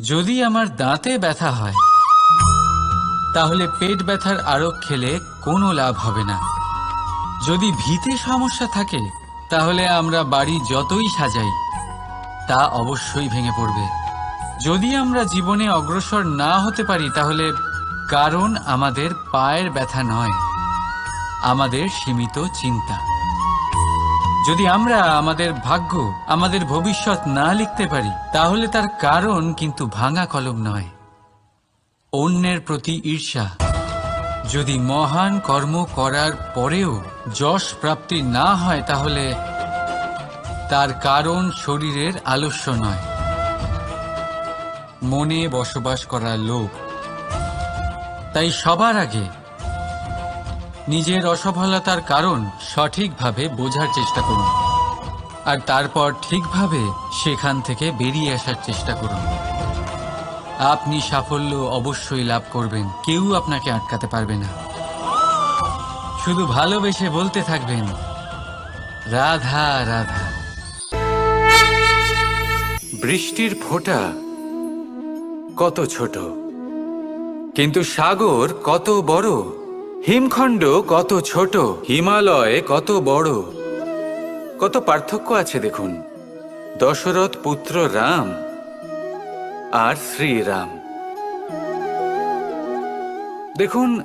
যদি আমার দাঁতে ব্যথা হয়, তাহলে পেট ব্যথার আরোগ খেলে কোনো লাভ হবে না। যদি ভিতে সমস্যা থাকে, তাহলে আমরা বাড়ি যতই সাজাই, তা অবশ্যই ভেঙে পড়বে। যদি আমরা জীবনে অগ্রসর না হতে পারি, তাহলে কারণ আমাদের পায়ের ব্যথা নয়, আমাদের সীমিত চিন্তা। যদি আমরা আমাদের ভাগ্য, আমাদের ভবিষ্যৎ না লিখতে পারি, তাহলে তার কারণ কিন্তু ভাঙা কলম নয়। অন্যের প্রতি ঈর্ষা। যদি মহান কর্ম করার পরেও যশ প্রাপ্তি না হয়, তাহলে তার কারণ শরীরের আলস্য নয়। মনে বসবাস করা লোক। তাই সবার আগে নিজের অসফলতার কারণ সঠিকভাবে বোঝার চেষ্টা করুন। আর তারপর ঠিকভাবে সেখান থেকে বেরিয়ে আসার চেষ্টা করুন। আপনি সাফল্য অবশ্যই লাভ করবেন, কেউ আপনাকে আটকাতে পারবে না। শুধু ভালোবেসে বলতে থাকবেন, রাধা রাধা। বৃষ্টির ফোঁটা কত ছোট, কিন্তু সাগর কত বড়। হিমখণ্ড কত ছোট, হিমালয় কত বড়। কত পার্থক্য আছে দেখুন। দশরথ পুত্র রাম আর শ্রীরাম। দেখুন,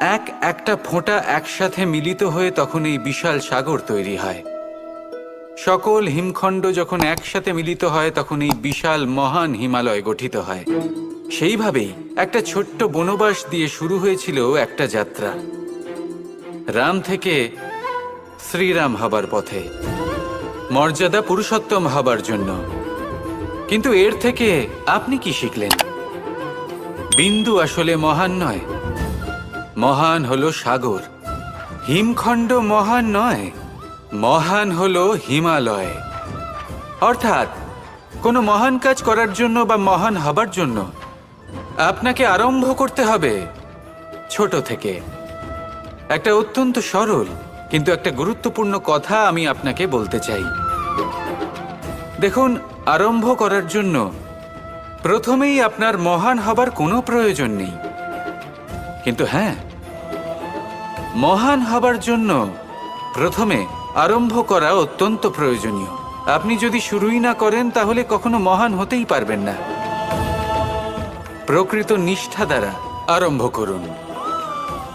এক একটা ফোঁটা একসাথে মিলিত হয়ে তখন এই বিশাল সাগর তৈরি হয়। সকল হিমখণ্ড যখন একসাথে মিলিত হয়, তখন এই বিশাল মহান হিমালয় গঠিত হয়। সেইভাবেই একটা ছোট্ট বনবাস দিয়ে শুরু হয়েছিল একটা যাত্রা। রাম থেকে শ্রীরাম হবার পথে। মর্যাদা পুরুষোত্তম হবার জন্য। কিন্তু এর থেকে আপনি কি শিখলেন? বিন্দু আসলে মহান নয়। মহান হলো সাগর। হিমখণ্ড মহান নয়। মহান হলো হিমালয়। অর্থাৎ কোনো মহান কাজ করার জন্য বা মহান হবার জন্য আপনাকে আরম্ভ করতে হবে ছোট থেকে। একটা অত্যন্ত সরল কিন্তু একটা গুরুত্বপূর্ণ কথা আমি আপনাকে বলতে চাই। দেখুন, আরম্ভ করার জন্য প্রথমেই আপনার মহান হবার কোনো প্রয়োজন নেই। কিন্তু হ্যাঁ মহান হবার জন্য প্রথমে আরম্ভ করা অত্যন্ত প্রয়োজনীয়। আপনি যদি শুরুই না করেন, তাহলে কখনো মহান হতেই পারবেন না। প্রকৃত নিষ্ঠা দ্বারা আরম্ভ করুন।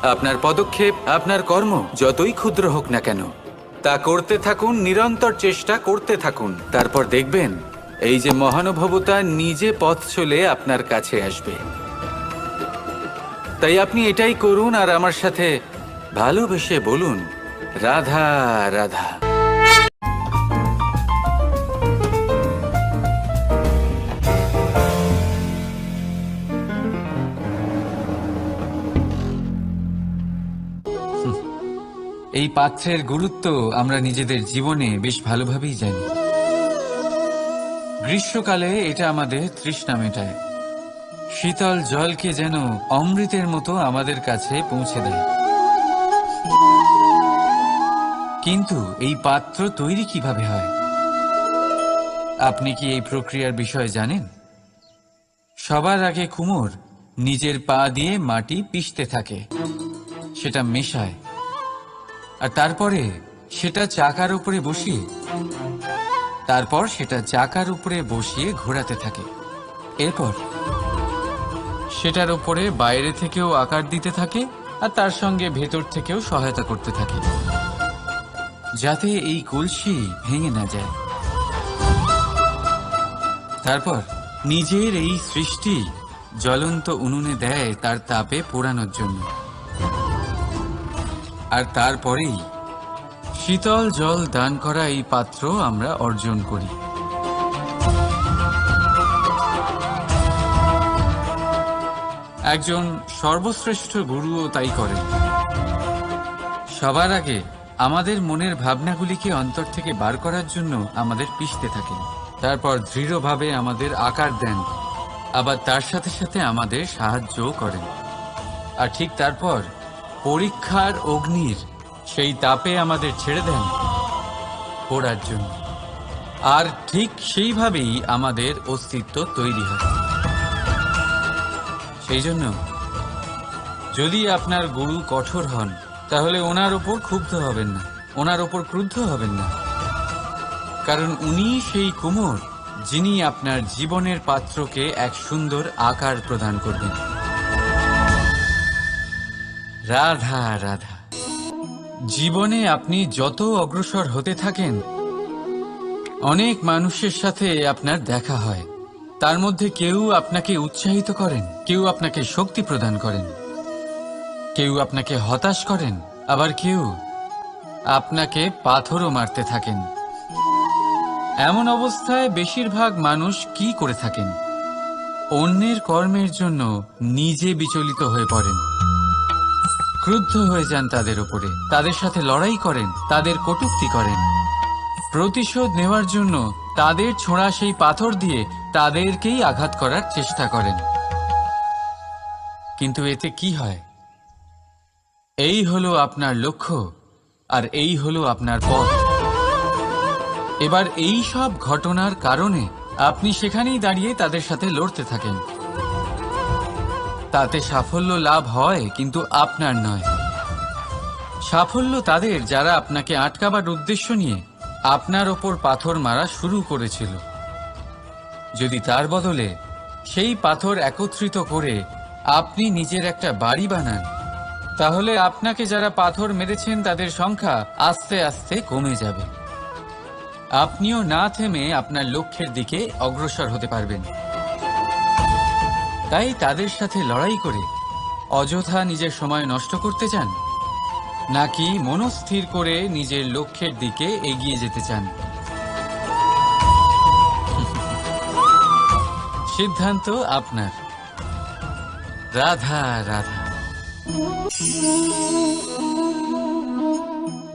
আপনার পদক্ষেপ, আপনার কর্ম, যতই ক্ষুদ্র হোক না কেন, তা করতে থাকুন, নিরন্তর চেষ্টা করতে থাকুন। তারপর দেখবেন, এই যে মহানুভবতা নিজে পথ চলে আপনার কাছে আসবে। তাই আপনি এটাই করুন আর আমার সাথে ভালোবেসে বলুন, রাধা রাধা। এই পাত্রের গুরুত্ব আমরা নিজেদের জীবনে বেশ ভালোভাবেই জানি। গ্রীষ্মকালে এটা আমাদের তৃষ্ণা মেটায়। শীতল জলকে যেন অমৃতের মতো আমাদের কাছে পৌঁছে দেয়। কিন্তু এই পাত্র তৈরি কীভাবে হয়? আপনি কি এই প্রক্রিয়ার বিষয়ে জানেন? সবার আগে কুমোর নিজের পা দিয়ে মাটি পিষতে থাকে। সেটা মেশায়। আর তারপরে সেটা চাকার উপরে বসিয়ে, তারপর সেটা চাকার উপরে বসিয়ে ঘোরাতে থাকে। এরপর সেটার উপরে বাইরে থেকেও আকার দিতে থাকে আর তার সঙ্গে ভেতর থেকেও সহায়তা করতে থাকে, যাতে এই কলসি ভেঙে না যায়। তারপর নিজের এই সৃষ্টি জ্বলন্ত উনুনে দেয় তার তাপে পোড়ানোর জন্য। আর তারপরেই শীতল জল দান করা এই পাত্র আমরা অর্জন করি। একজন সর্বশ্রেষ্ঠ গুরুও তাই করেন। সবার আগে আমাদের মনের ভাবনাগুলিকে অন্তর থেকে বার করার জন্য আমাদের পিষতে থাকেন। তারপর দৃঢ়ভাবে আমাদের আকার দেন। আবার তার সাথে সাথে আমাদের সাহায্যও করেন। আর ঠিক তারপর পরীক্ষার অগ্নির সেই তাপে আমাদের ছেড়ে দেন পড়ার জন্য। আর ঠিক সেইভাবেই আমাদের অস্তিত্ব তৈরি হয়। সেই জন্য যদি আপনার গুরু কঠোর হন, তাহলে ওনার ওপর ক্ষুব্ধ হবেন না, ওনার ওপর ক্রুদ্ধ হবেন না। কারণ উনি সেই কুমোর, যিনি আপনার জীবনের পাত্রকে এক সুন্দর আকার প্রদান করবেন। রাধা রাধা। জীবনে আপনি যত অগ্রসর হতে থাকেন, অনেক মানুষের সাথে আপনার দেখা হয়। তার মধ্যে কেউ আপনাকে উৎসাহিত করেন, কেউ আপনাকে শক্তি প্রদান করেন, কেউ আপনাকে হতাশ করেন, আবার কেউ আপনাকে পাথরও মারতে থাকেন। এমন অবস্থায় বেশিরভাগ মানুষ কি করে থাকেন? অন্যের কর্মের জন্য নিজে বিচলিত হয়ে পড়েন। ক্রুদ্ধ হয়ে যান তাদের উপরে। তাদের সাথে লড়াই করেন, তাদের কটুক্তি করেন। প্রতিশোধ নেওয়ার জন্য তাদের ছোঁড়া সেই পাথর দিয়ে তাদেরকেই আঘাত করার চেষ্টা করেন। কিন্তু এতে কি হয়? এই হলো আপনার লক্ষ্য, আর এই হলো আপনার পথ। এবার এই সব ঘটনার কারণে আপনি সেখানেই দাঁড়িয়ে তাদের সাথে লড়তে থাকেন। তাতে সাফল্য লাভ হয়, কিন্তু আপনার নয়। সাফল্য তাদের যারা আপনাকে আটকাবার উদ্দেশ্য নিয়ে আপনার ওপর পাথর মারা শুরু করেছিল। যদি তার বদলে সেই পাথর একত্রিত করে আপনি নিজের একটা বাড়ি বানান, তাহলে আপনাকে যারা পাথর মেরেছেন তাদের সংখ্যা আস্তে আস্তে কমে যাবে। আপনিও না থেমে আপনার লক্ষ্যের দিকে অগ্রসর হতে পারবেন। তাই তাদের সাথে লড়াই করে অযথা নিজের সময় নষ্ট করতে চান? নাকি মনস্থির করে নিজের লক্ষ্যের দিকে এগিয়ে যেতে চান? সিদ্ধান্ত আপনার। রাধা রাধা।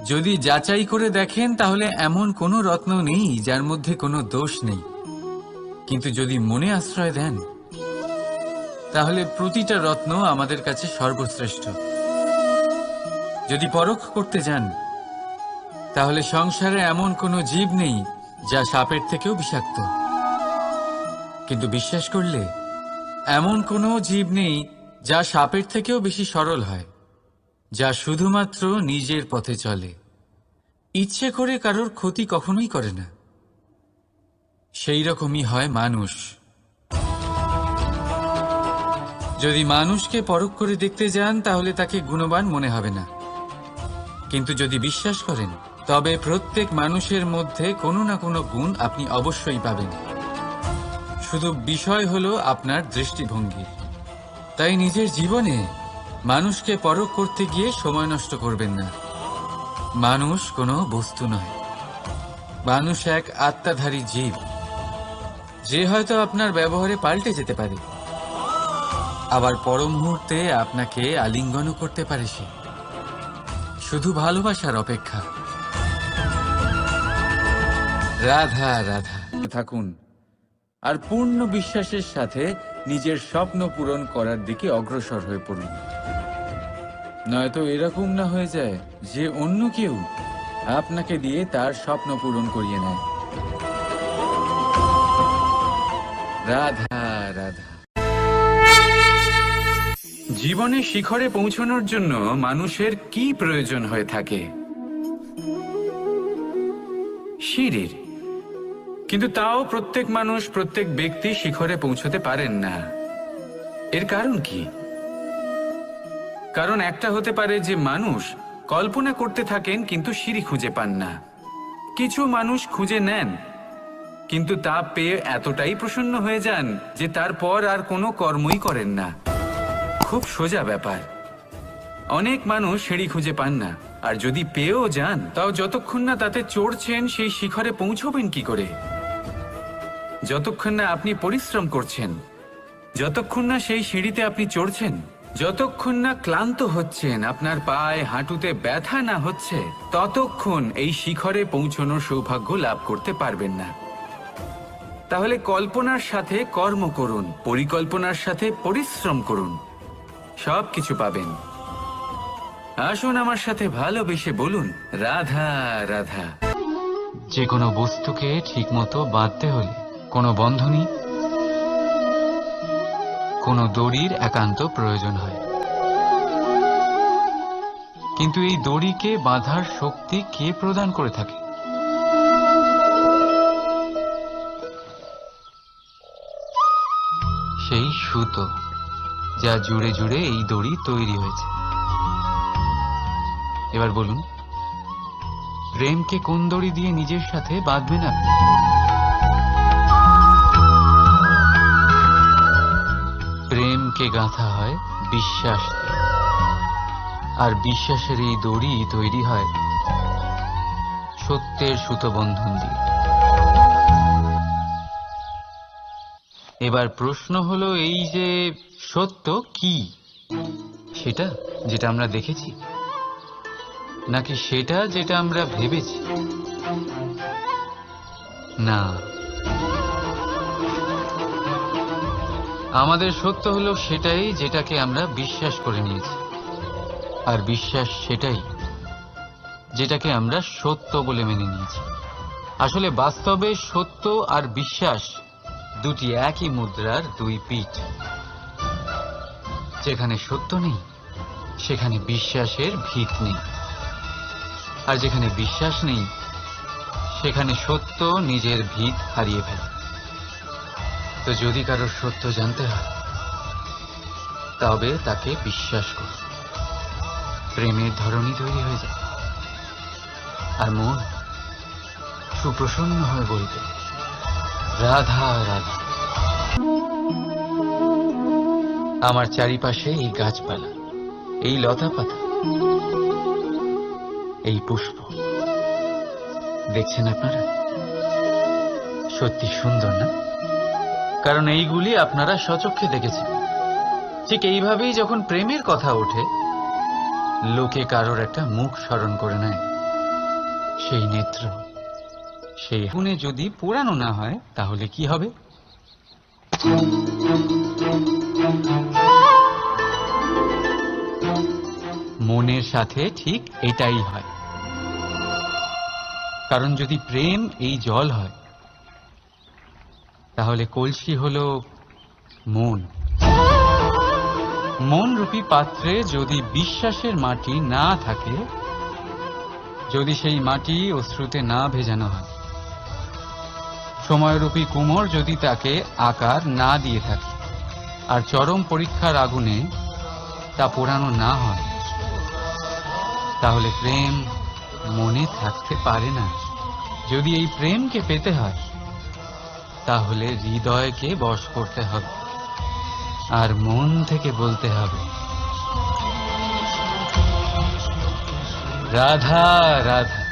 যদি যাচাই করে দেখেন, তাহলে এমন কোনো রত্ন নেই যার মধ্যে কোনো দোষ নেই। কিন্তু যদি মনে আশ্রয় দেন তাহলে প্রতিটা রত্ন আমাদের কাছে সর্বশ্রেষ্ঠ। যদি পরখ করতে যান, তাহলে সংসারে এমন কোনো জীব নেই যা সাপের থেকেও বিষাক্ত। কিন্তু বিশ্বাস করলে, এমন কোনো জীব নেই যা সাপের থেকেও বেশি সরল হয়, যা শুধুমাত্র নিজের পথে চলে। ইচ্ছে করে কারোর ক্ষতি কখনোই করে না। সেই রকমই হয় মানুষ। যদি মানুষকে পরখ করে দেখতে যান, তাহলে তাকে গুণবান মনে হবে না। কিন্তু যদি বিশ্বাস করেন, তবে প্রত্যেক মানুষের মধ্যে কোনো না কোনো গুণ আপনি অবশ্যই পাবেন। শুধু বিষয় হলো আপনার দৃষ্টিভঙ্গি। তাই নিজের জীবনে মানুষকে পরখ করতে গিয়ে সময় নষ্ট করবেন না। মানুষ কোনো বস্তু নয়। মানুষ এক আত্মাধারী জীব। যে হয়তো আপনার ব্যবহারে পাল্টে যেতে পারে। আবার পর মুহূর্তে আপনাকে আলিঙ্গনও করতে পারে সে। শুধু ভালোবাসার অপেক্ষা। রাধা রাধা। থাকুন। আর পূর্ণ বিশ্বাসের সাথে নিজের স্বপ্ন পূরণ করার দিকে অগ্রসর হয়ে পড়ুন। নয়তো এরকম না হয়ে যায় যে অন্য কেউ আপনাকে দিয়ে তার স্বপ্ন পূরণ করিয়ে নেয়। রাধা। জীবনে শিখরে পৌঁছানোর জন্য মানুষের কি প্রয়োজন হয়ে থাকে? সিঁড়ির কিন্তু তাও প্রত্যেক মানুষ, প্রত্যেক ব্যক্তি শিখরে পৌঁছতে পারেন না। এর কারণ কি? কারণ একটা হতে পারে যে মানুষ কল্পনা করতে থাকেন, কিন্তু সিঁড়ি খুঁজে পান না। কিছু মানুষ খুঁজে নেন, কিন্তু তা পেয়ে এতটাই প্রসন্ন হয়ে যান যে তারপর আর কোনো কর্মই করেন না। খুব সোজা ব্যাপার। অনেক মানুষ সিঁড়ি খুঁজে পান না, আর যদি পেয়েও যান, তাও যতক্ষণ না তাতে চড়ছেন সেই শিখরে পৌঁছবেন কি করে? যতক্ষণ না আপনি পরিশ্রম করছেন, যতক্ষণ না সেই সিঁড়িতে আপনি চড়ছেন, যতক্ষণ না ক্লান্ত হচ্ছেন, আপনার পায়ে হাঁটুতে ব্যথা না হচ্ছে, ততক্ষণ এই শিখরে পৌঁছানোর সৌভাগ্য লাভ করতে পারবেন না। তাহলে কল্পনার সাথে কর্ম করুন, পরিকল্পনার সাথে পরিশ্রম করুন। সব কিছু পাবেন। আসুন আমার সাথে ভালোবেসে বলুন, রাধা রাধা। যে কোনো বস্তুকে ঠিকমতো বাঁধতে হলে কোনো বন্ধনী, কোনো দড়ির একান্ত প্রয়োজন হয়। কিন্তু এই দড়িকে বাঁধার শক্তি কে প্রদান করে থাকে? সেই সুতো। যা জুড়ে জুড়ে এই দড়ি তৈরি হয়েছে। এবার বলুন, প্রেমকে কোন দড়ি দিয়ে নিজের সাথে বাঁধবেন আপনি প্রেমকে গাঁথা হয় বিশ্বাস আর বিশ্বাসের এই দড়ি তৈরি হয় সত্যের সুতো বন্ধন দিয়ে। এবার প্রশ্ন হলো এই যে সত্য কি? সেটা যেটা আমরা দেখেছি। নাকি সেটা যেটা আমরা ভেবেছি? না। আমাদের সত্য হলো সেটাই যেটাকে আমরা বিশ্বাস করে নিয়েছি। আর বিশ্বাস সেটাই যেটাকে আমরা সত্য বলে মেনে নিয়েছি। আসলে বাস্তবে সত্য আর বিশ্বাস দুটি একই মুদ্রার দুই পিঠ। যেখানে সত্য নেই, সেখানে বিশ্বাসের ভিত নেই। আর যেখানে বিশ্বাস নেই, সেখানে সত্য নিজের ভিত হারিয়ে ফেলে। তো যদি কারোর সত্য জানতে হয়, তবে তাকে বিশ্বাস করুন প্রেমের ধরনই তৈরি হয়ে যায়। আর মন সুপ্রসন্ন হয়ে বলবে রাধা রাধা। আমার চারিপাশে এই গাছপালা, এই লতা পাতা এই পুষ্প। দেখছেন আপনারা? সত্যি সুন্দর না? কারণ এইগুলি আপনারা সচক্ষে দেখেছেন। ঠিক এইভাবেই যখন প্রেমের কথা ওঠে, লোকে কারোর একটা মুখ স্মরণ করে নেয়। সেই নেত্র। সেই গুণে যদি পোড়ানো না হয়, তাহলে কি হবে? মনের সাথে ঠিক এটাই হয়। কারণ যদি প্রেম এই জল হয়, তাহলে কলসি হল মন। মন রূপী পাত্রে যদি বিশ্বাসের মাটি না থাকে, যদি সেই মাটি অশ্রুতে না ভেজানো হয় সময়রূপী কুমোর যদি তাকে আকার না দিয়ে থাকে, আর চরম পরীক্ষার আগুনে তা পোড়ানো না হয়, তাহলে প্রেম মনে থাকতে পারে না। যদি এই প্রেমকে পেতে হয়, তাহলে হৃদয়কে বশ করতে হবে, আর মন থেকে বলতে হবে, রাধা রাধা।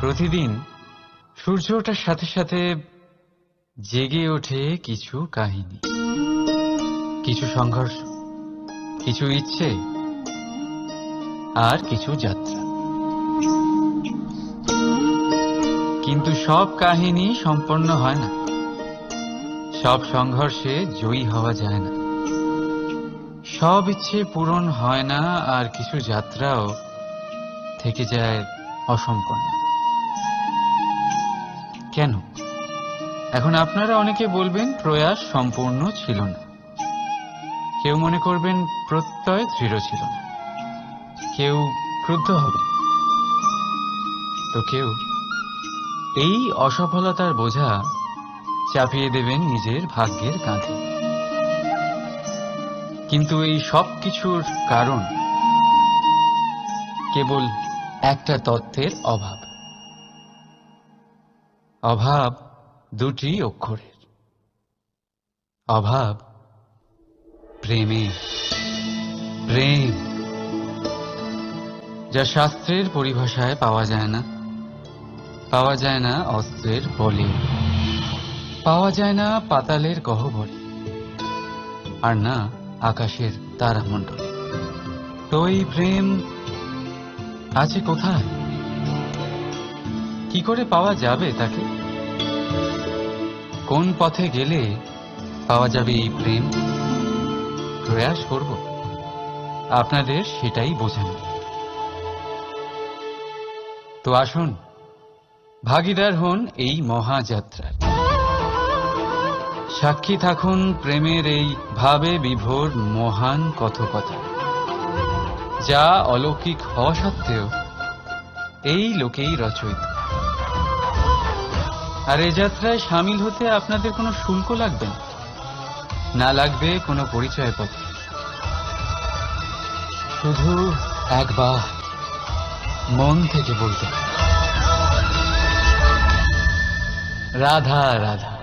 প্রতিদিন সূর্য ওঠার সাথে সাথে জেগে ওঠে কিছু কাহিনী। কিছু সংঘর্ষ, কিছু ইচ্ছে, আর কিছু যাত্রা। কিন্তু সব কাহিনী সম্পন্ন হয় না। সব সংঘর্ষে জয়ী হওয়া যায় না। সব ইচ্ছে পূরণ হয় না, আর কিছু যাত্রাও থেকে যায় অসম্পন্ন কেন? এখন আপনারা অনেকে বলবেন প্রয়াস সম্পূর্ণ ছিল না। কেউ মনে করবেন প্রত্যয় দৃঢ় ছিল না। কেউ ক্রুদ্ধ হবে তো কেউ এই অসফলতার বোঝা চাপিয়ে দেবেন নিজের ভাগ্যের কাঁধে। কিন্তু এই সব কিছুর কারণ কেবল একটা তত্ত্বের অভাব। অভাব দুটি অক্ষরের। অভাব প্রেমে। প্রেম যা শাস্ত্রের পরিভাষায় পাওয়া যায় না। পাওয়া যায় না অস্ত্রের বলে। পাওয়া যায় না পাতালের গহ্বরে। আর না আকাশের তারামণ্ডলে। তো এই প্রেম আছে কোথায়? কি করে পাওয়া যাবে তাকে? কোন পথে গেলে পাওয়া যাবে এই প্রেম? প্রয়াস করব। আপনাদের সেটাই বোঝানো তো আসুন, ভাগিদার হন এই মহাযাত্রার সাক্ষী থাকুন প্রেমের এই ভাবে বিভোর মহান কথকতা, যা অলৌকিক হওয়া সত্ত্বেও এই লোকেই রচয়িত। আর এ যাত্রায় সামিল হতে আপনাদের কোনো শুল্ক লাগবে? না লাগবে কোনো পরিচয়পত্র। শুধু একবার মন থেকে বলতে রাধা রাধা।